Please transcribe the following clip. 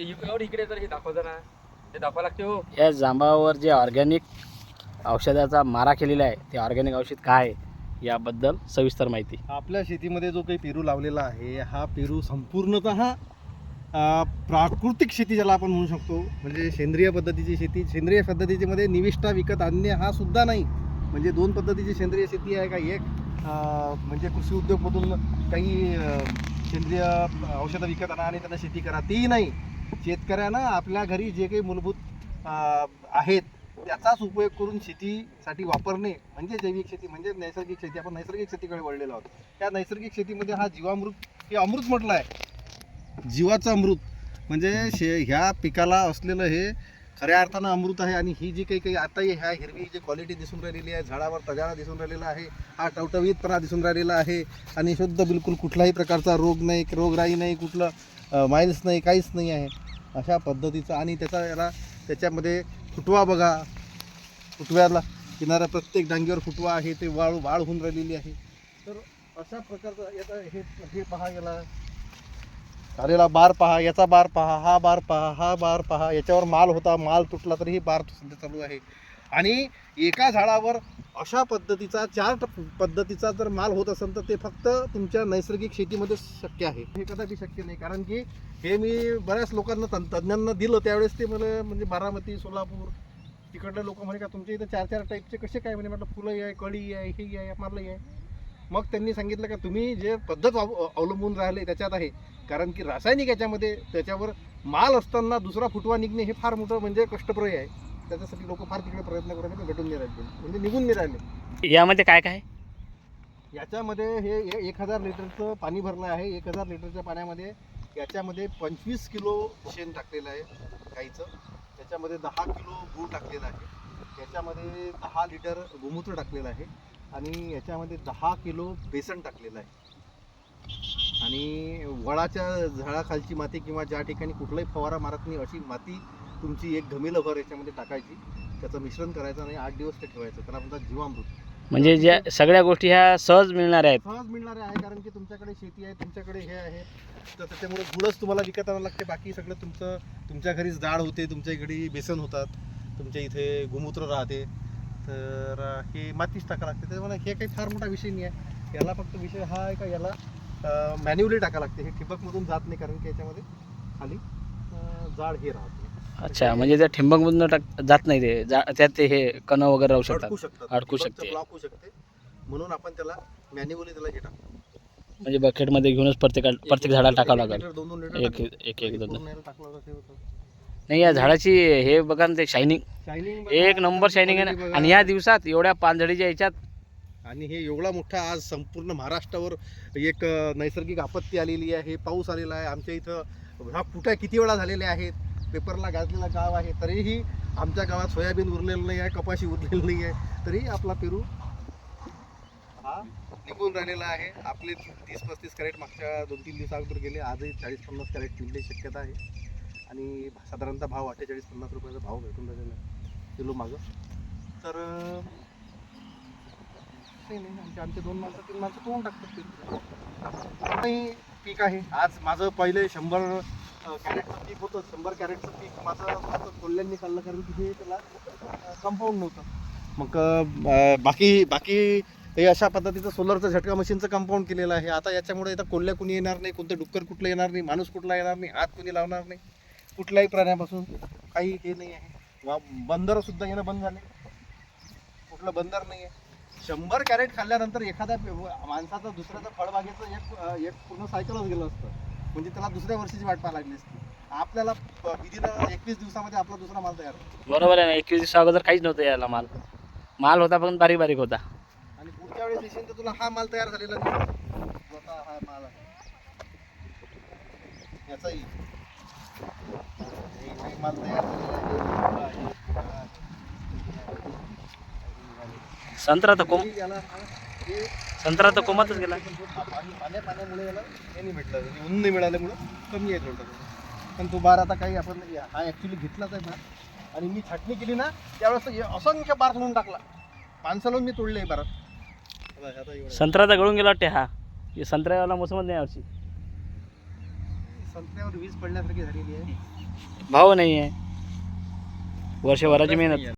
एवढं इकडे तर हे दाखव जरा. ते दाखवा लागते हो. या जांबावर जे ऑर्गॅनिक औषधाचा मारा केलेला आहे ते ऑर्गॅनिक औषध काय आहे याबद्दल सविस्तर माहिती. आपल्या शेतीमध्ये जो काही पेरू लावलेला आहे हा पेरू संपूर्णतः प्राकृतिक शेती ज्याला आपण म्हणू शकतो. म्हणजे सेंद्रिय पद्धतीची शेती सेंद्रिय पद्धतीमध्ये निविष्ठा विकत आणणे हा सुद्धा नाही. म्हणजे दोन पद्धतीची सेंद्रिय शेती आहे का एक अ, म्हणजे कृषी उद्योगमधून काही सेंद्रिय औषधं विकत आणा आणि त्यांना शेती करा तीही नाही. शेतकऱ्यांना आपल्या घरी जे काही मूलभूत आहेत त्याचाच उपयोग करून शेतीसाठी वापरणे म्हणजे जैविक शेती म्हणजे नैसर्गिक शेती. आपण नैसर्गिक शेतीकडे वळलेलो आहोत. त्या नैसर्गिक शेतीमध्ये हा जीवामृत हे अमृत म्हटलं आहे. जीवाचं अमृत म्हणजे शे ह्या पिकाला असलेलं हे खऱ्या अर्थानं अमृत आहे आणि ही जी काही काही आताही ह्या हिरवी जी क्वालिटी दिसून राहिलेली आहे झाडावर तजारा दिसून राहिलेला आहे हा टवटवीतपणा दिसून राहिलेला आहे आणि शुद्ध बिलकुल कुठलाही प्रकारचा रोग नाही रोगराई नाही कुठलं. माइल्स नाही काहीच नाही आहे. अशा पद्धतीचं आणि त्याचा याला त्याच्यामध्ये फुटवा बघा. फुटव्याला किनाऱ्या प्रत्येक डांगीवर फुटवा आहे ते वाळ होऊन राहिलेली आहे. तर अशा प्रकारचं याचा हे हे पहा याला. आलेला बार पहा याचा बार पहा हा बार पहा हा बार पहा याच्यावर माल होता माल तुटला तरीही बार सध्या चालू आहे. आणि एका झाडावर अशा पद्धतीचा चार पद्धतीचा जर माल होत असेल तर ते फक्त तुमच्या नैसर्गिक शेतीमध्ये शक्य आहे. हे कदापि शक्य नाही कारण की हे मी बऱ्याच लोकांना तं तज्ज्ञांना दिलं. त्यावेळेस ते मला म्हणजे बारामती सोलापूर तिकडले लोक म्हणे का तुमच्या इथं चार चार टाईपचे कसे काय? म्हणे म्हटलं फुलं आहे कळी आहे हे आहे मारलं आहे. मग त्यांनी सांगितलं का तुम्ही जे पद्धत अवलंबून राहिले त्याच्यात आहे. कारण की रासायनिक याच्यामध्ये त्याच्यावर माल असताना दुसरा फुटवा निघणे हे फार मोठं म्हणजे कष्टप्रय आहे. त्याच्यासाठी लोक फार तिकडे प्रयत्न करत आहेत, भेटून नाही राहिले. म्हणजे निघून नाही राहिले. यामध्ये काय काय? याच्यामध्ये हे हे एक हजार लिटरचं पाणी भरलं आहे. एक हजार लिटरच्या पाण्यामध्ये याच्यामध्ये पंचवीस किलो शेण टाकलेलं आहे गाईचं. त्याच्यामध्ये दहा किलो गूळ टाकलेला आहे. याच्यामध्ये दहा लिटर गोमूत्र टाकलेलं आहे. आणि याच्यामध्ये दहा किलो बेसन टाकलेलं आहे. आणि वडाच्या झाडाखालची माती किंवा ज्या ठिकाणी कुठलाही फवारा मारत नाही अशी माती तुमची एक घमिलभर याच्यामध्ये टाकायची. त्याचं मिश्रण करायचं आणि आठ दिवस ते ठेवायचं. त्याला म्हणतात जीवामृत. म्हणजे ज्या सगळ्या गोष्टी ह्या सहज मिळणार आहेत. सहज मिळणारे आहे कारण की तुमच्याकडे शेती आहे तुमच्याकडे हे आहे. तर त्याच्यामुळे गुळच तुम्हाला विकत आणावं लागते. बाकी सगळं तुमचं तुमच्या घरीच डाळ होते तुमच्या घरी बेसन होतात तुमच्या इथे गोमूत्र राहते. तर हे मातीच टाका लागते. त्याच्यामुळे हे काही फार मोठा विषय नाही आहे. याला फक्त विषय हा आहे का याला मॅन्युअली टाका लागते. हे ठिबकमधून जात नाही कारण की याच्यामध्ये खाली जाड हे राहते. अच्छा म्हणजे त्या ठिंबकमधून टाक जात नाही ते जा त्यात ते हे कण वगैरे राहू शकतात. अडकू शकतात. अडकू शकते. ब्लॉक होऊ शकते. म्हणून आपण त्याला मॅन्युअली त्याला हे टाकतो. म्हणजे बकेटमध्ये घेऊनच प्रत्येक प्रत्येक झाडाला टाकावं एक लागेल. दोन एक. एक एक दोन पूर्ण याला टाकलं तर ते होतं. नाही या झाडाची हे बघा ना ते शायनिंग बघा, एक नंबर शायनिंग आहे quality ना. बघा. आणि या दिवसात एवढ्या पानझडीच्या ह्याच्यात आणि हे एवढा मोठा आज संपूर्ण महाराष्ट्रावर एक अ, नैसर्गिक आपत्ती आलेली आहे पाऊस आलेला आहे. आमच्या इथं हा फुटा किती वेळा झालेल्या आहेत? पेपरला गाजलेला गाव आहे तरीही आमच्या गावात सोयाबीन उरलेलं नाही आहे कपाशी उरलेलं नाही आहे तरीही आपला पेरू हा निघून राहिलेला आहे. आपले तीस पस्तीस कॅरेट मागच्या दोन तीन दिवसा अगोदर गेले आजही चाळीस पन्नास कॅरेट निघण्याची शक्यता आहे. आणि साधारणतः भाव अठ्ठेचाळीस पन्नास रुपयाचा भाव भेटून राहिलेला आहे. किलो मागं. तर नाही नाही आमचे आमचे दोन माणसं तीन माणसं तोडून टाकतात पीक पीक आहे. आज माझं पहिले शंभर कॅरेटचं पीक होतं शंभर कॅरेटचं पीक. माझं फक्त कोल्ह्यांनी खाल्लं कारण की त्याला कंपाऊंड नव्हतं. मग बाकी बाकी हे अशा पद्धतीचं सोलरचं झटका मशीनचं कंपाऊंड केलेलं आहे. आता याच्यामुळे इथं कोल्ह्या कुणी येणार नाही कोणतं डुक्कर कुठलं येणार नाही माणूस कुठला येणार नाही हात कुणी लावणार नाही. कुठल्याही प्राण्यापासून काही हे नाही आहे. वा बंदर सुद्धा येणं बंद झाले. कुठलं बंदर नाही आहे. शंभर कॅरेट खाल्ल्यानंतर एखाद्या पे- माणसाचं दुसऱ्याचं फळबागेचं एक एक पूर्ण सायकलच गेलं असतं. म्हणजे त्याला दुसऱ्या वर्षीची वाट पाहायला लागली असती. आपल्याला विदिन एकवीस दिवसामध्ये आपला दुसरा माल तयार होतो. बरोबर आहे ना एकवीस दिवसा अगोदर काहीच नव्हतं याला माल. माल होता पण बारीक बारीक होता. आणि पुढच्या वेळेस येशील तर तुला हा माल तयार झालेला दिसेल. हा माल आहे. याचाही. हे- माल तयार झालेला आहे. संत्रा तर हे याला हे संत्रा तर कोमातच गेला. पाणी पाण्या पाण्यामुळे याला हे नाही भेटलं. म्हणजे ऊन नाही मिळाल्यामुळं कमी आहे थोडं पण तो बार आता काही आपण हा ॲक्च्युली घेतलाच आहे बार आणि मी छाटणी केली ना त्यावेळेस असंख्य बार सोडून टाकला. लावून मी तोडले बारात आता एवढं. संत्रा तर गळून गेला वाटते हा. संत्र्यावाला मोसमच नाही यावर्षी संत्र्यावर वीज पडल्यासारखी झालेली आहे. भाव नाही आहे वर्षभराची मेहनत.